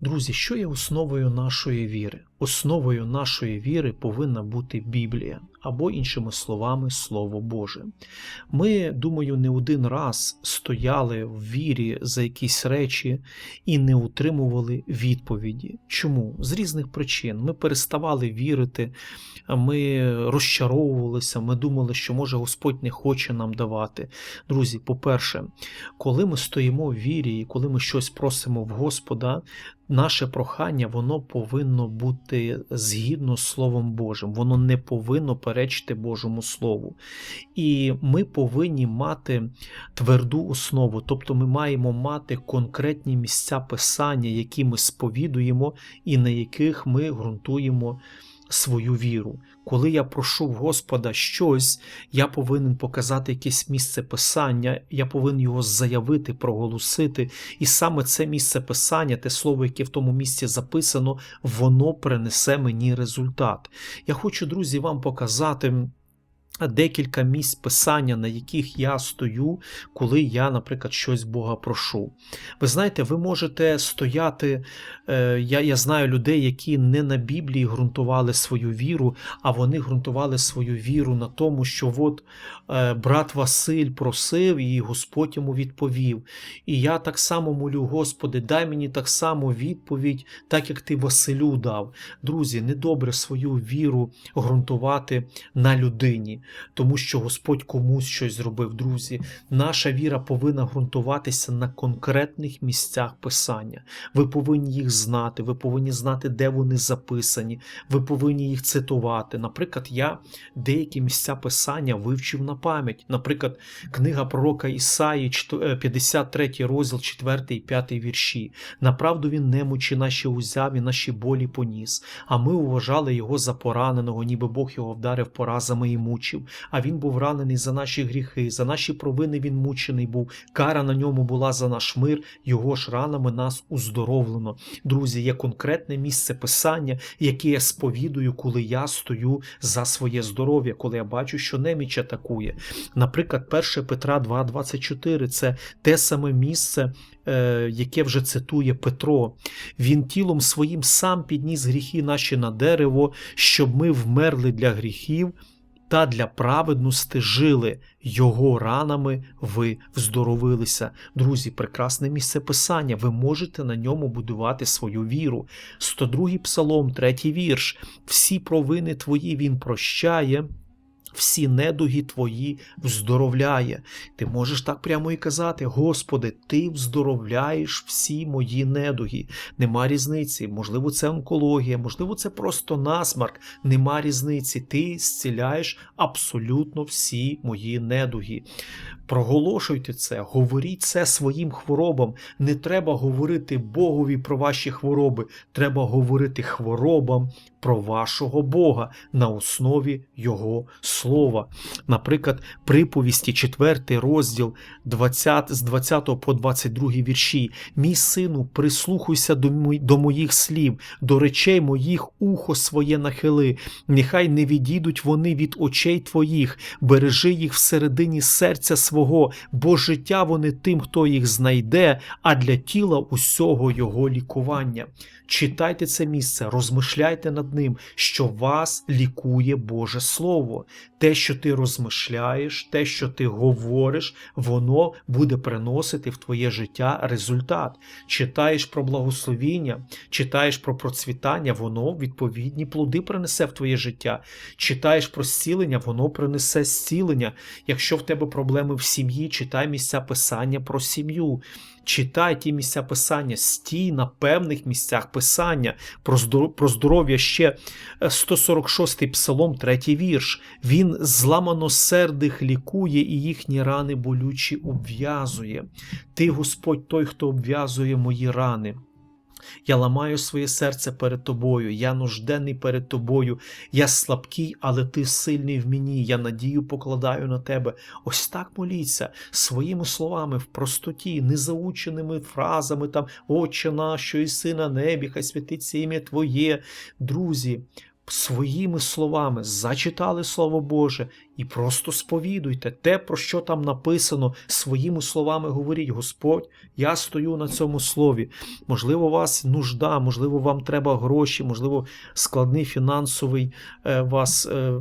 Друзі, що є основою нашої віри? Основою нашої віри повинна бути Біблія, або, іншими словами, Слово Боже. Ми, думаю, не один раз стояли в вірі за якісь речі і не утримували відповіді. Чому? З різних причин. Ми переставали вірити, ми розчаровувалися, ми думали, що може Господь не хоче нам давати. Друзі, по-перше, коли ми стоїмо в вірі і коли ми щось просимо в Господа, наше прохання воно повинно бути згідно з Словом Божим, воно не повинно перечити Божому Слову. І ми повинні мати тверду основу, тобто ми маємо мати конкретні місця писання, які ми сповідуємо і на яких ми ґрунтуємо свою віру. Коли я прошу в Господа щось, я повинен показати якесь місце писання, я повинен його заявити, проголосити. І саме це місце писання, те слово, яке в тому місці записано, воно принесе мені результат. Я хочу, друзі, вам показати. Декілька місць писання, на яких я стою, коли я, наприклад, щось Бога прошу. Ви знаєте, ви можете стояти. е, Я я знаю людей, які не на Біблії ґрунтували свою віру, а вони ґрунтували свою віру на тому, що от е, брат Василь просив, і Господь йому відповів. І я так само молю, Господи, дай мені так само відповідь, так як ти Василю дав. Друзі, недобре свою віру ґрунтувати на людині тому що Господь комусь щось зробив, друзі. Наша віра повинна ґрунтуватися на конкретних місцях писання. Ви повинні їх знати, ви повинні знати, де вони записані, ви повинні їх цитувати. Наприклад, я деякі місця писання вивчив на пам'ять. Наприклад, книга пророка Ісаї, 53 розділ, 4 і 5 вірші. Направду він немочі наші узяв і наші болі поніс, а ми вважали його за пораненого, ніби Бог його вдарив поразами і мучив а він був ранений за наші гріхи, за наші провини він мучений був. Кара на ньому була за наш мир, його ж ранами нас уздоровлено. Друзі, є конкретне місце писання, яке я сповідую, коли я стою за своє здоров'я, коли я бачу, що неміч атакує. Наприклад, 1 Петра 2,24 це те саме місце. е, Яке вже цитує Петро, він тілом своїм сам підніс гріхи наші на дерево, щоб ми вмерли для гріхів, та для праведності жили, його ранами ви вздоровилися. Друзі, прекрасне місце писання. Ви можете на ньому будувати свою віру. 102 псалом, 3 вірш. Всі провини твої він прощає. Всі недуги твої вздоровляє. Ти можеш так прямо і казати: Господи, Ти вздоровляєш всі мої недуги. Нема різниці. Можливо, це онкологія, можливо, це просто насмарк. Нема різниці. Ти зціляєш абсолютно всі мої недуги. Проголошуйте це, говоріть це своїм хворобам. Не треба говорити Богові про ваші хвороби, треба говорити хворобам про вашого Бога на основі Його слова. Наприклад, приповісті, 4 розділ 20, з 20 по 22 вірші. Мій сину, прислухайся до моїх слів, до речей моїх ухо своє нахили. Нехай не відійдуть вони від очей твоїх, бережи їх всередині серця свого, бо життя вони тим, хто їх знайде, а для тіла усього його лікування. Читайте це місце, розмишляйте над ним, що вас лікує Боже Слово. Те, що ти розмишляєш, те, що ти говориш, воно буде приносити в твоє життя результат. Читаєш про благословіння, читаєш про процвітання, воно відповідні плоди принесе в твоє життя. Читаєш про зцілення, воно принесе зцілення. Якщо в тебе проблеми в сім'ї, читай місця писання про сім'ю. Читай ті місця писання, стій на певних місцях писання про здоров'я ще 146-й псалом, третій вірш. Він зламаносердих лікує і їхні рани болючі обв'язує. Ти, Господь, той, хто обв'язує мої рани. Я ламаю своє серце перед тобою, я нужденний перед тобою, я слабкий, але ти сильний в мені, я надію покладаю на тебе. Ось так моліться своїми словами в простоті, незаученими фразами там Отче наш, що іси на небі, хай святиться ім'я Твоє. Друзі, своїми словами зачитали Слово Боже і просто сповідуйте те, про що там написано, своїми словами говоріть: Господь, я стою на цьому слові. Можливо, у вас нужда, можливо, вам треба гроші, можливо, складний фінансовий е, вас е,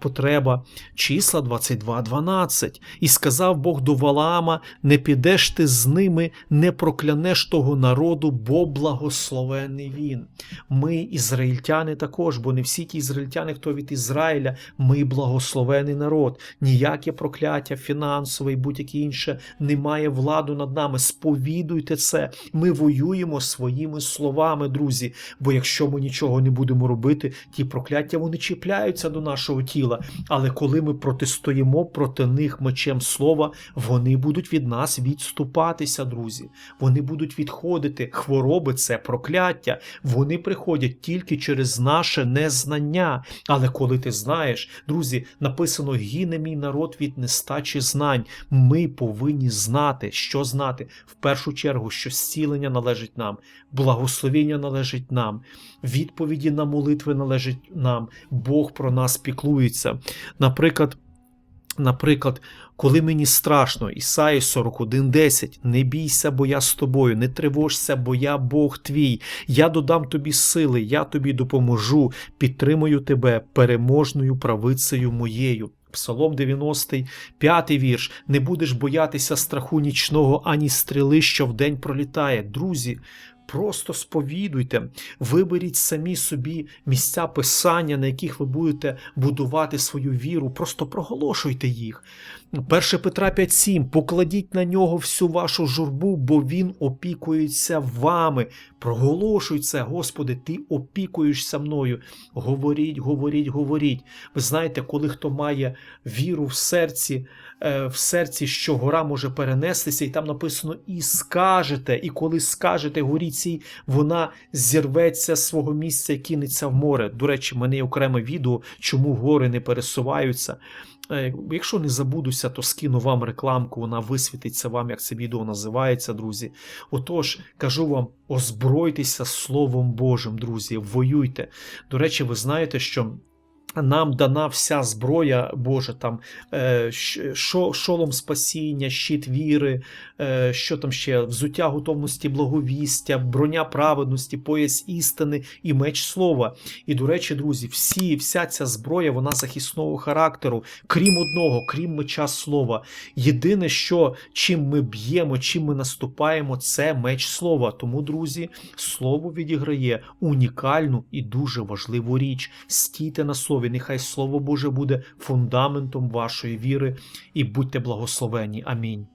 потреба. Числа 22.12. І сказав Бог до Валаама: не підеш ти з ними, не проклянеш того народу, бо благословений він. Ми, ізраїльтяни, також, бо не всі ті ізраїльтяни, хто від Ізраїля, ми благословений народ. Ніяке прокляття фінансове і будь-яке інше не має владу над нами. Сповідуйте це. Ми воюємо своїми словами, друзі. Бо якщо ми нічого не будемо робити, ті прокляття вони чіпляються до нашого тіла. Але коли ми протистоїмо проти них мечем слова, вони будуть від нас відступатися, друзі. Вони будуть відходити. Хвороби це прокляття. Вони приходять тільки через наше незнання. Але коли ти знаєш, друзі, написано: гине мій народ від нестачі знань. Ми повинні знати, що знати в першу чергу, що зцілення належить нам, благословення належить нам, відповіді на молитви належить нам. Бог про нас піклується. Наприклад. Наприклад, коли мені страшно, Ісаї 41.10, не бійся, бо я з тобою, не тривожся, бо я Бог твій, я додам тобі сили, я тобі допоможу, підтримую тебе переможною правицею моєю. Псалом 95 вірш. Не будеш боятися страху нічного, ані стріли, що вдень пролітає. Друзі, просто сповідуйте, виберіть самі собі місця писання, на яких ви будете будувати свою віру, просто проголошуйте їх. 1 Петра 5.7. Покладіть на нього всю вашу журбу, бо він опікується вами. Проголошуй це, Господи, ти опікуєшся мною. Говоріть, говоріть, говоріть. Ви знаєте, коли хто має віру в серці, в серці, що гора може перенестися, і там написано і скажете, і коли скажете горі цій, вона зірветься з свого місця і кинеться в море. До речі, в мене є окреме відео, чому гори не пересуваються. Е, Якщо не забудуся, то скину вам рекламку, вона висвітиться вам, як це відео називається, друзі. Отож, кажу вам, озбройтеся Словом Божим, друзі, воюйте. До речі, ви знаєте, що. Нам дана вся зброя Божа, там е, шо- шолом спасіння, щит віри, е, що там ще, взуття готовності благовістя, броня праведності, пояс істини і меч слова. І, до речі, друзі, всі, вся ця зброя, вона захисного характеру, крім одного, крім меча слова. Єдине, що чим ми б'ємо, чим ми наступаємо, це меч слова. Тому, друзі, слово відіграє унікальну і дуже важливу річ. Стійте на слові, нехай Слово Боже буде фундаментом вашої віри і будьте благословені. Амінь.